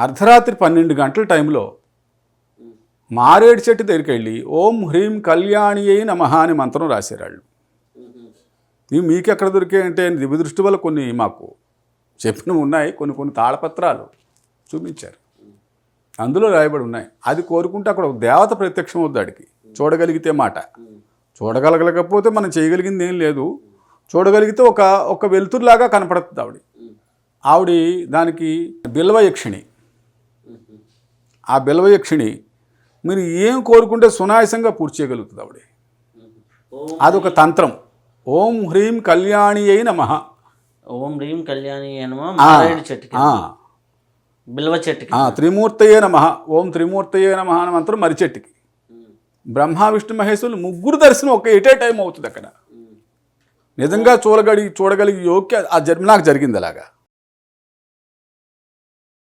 అర్ధరాత్రి పన్నెండు గంటల టైంలో మారేడు చెట్టు దగ్గరికి వెళ్ళి ఓం హ్రీం కళ్యాణి అయి నమహ అని మంత్రం రాసేరాళ్ళు ఇవి మీకు ఎక్కడ దొరికాయంటే దివ్య దృష్టి వల్ల కొన్ని మాకు చెప్పినవి ఉన్నాయి కొన్ని కొన్ని తాళపత్రాలు చూపించారు. అందులో రాయబడి ఉన్నాయి. అది కోరుకుంటే అక్కడ ఒక దేవత ప్రత్యక్షం అవుద్ది ఆడికి. చూడగలిగితే మాట. చూడగలగలేకపోతే మనం చేయగలిగింది ఏం లేదు. చూడగలిగితే ఒక ఒక వెలుతురులాగా కనపడుతుంది ఆవిడ. ఆవిడ దానికి బిల్వయక్షిణి. ఆ బిల్వయక్షిణి మీరు ఏం కోరుకుంటే సునాయాసంగా పూర్తి చేయగలుగుతుంది ఆవిడ. అదొక తంత్రం. ఓం హ్రీం కళ్యాణి అయి నమః. ఓం హ్రీం కళ్యాణి చెట్టుకి. బిల్వ చెట్టుకి. త్రిమూర్తయే నమ. ఓం త్రిమూర్తయే నమ అని మంత్రం మరి చెట్టుకి. బ్రహ్మ విష్ణు మహేశ్వరులు ముగ్గురు దర్శనం ఒక ఎటే టైం అవుతుంది అక్కడ. నిజంగా చూడగలిగి చూడగలిగి యోగ్య ఆ జన్మ నాకు జరిగింది అలాగా.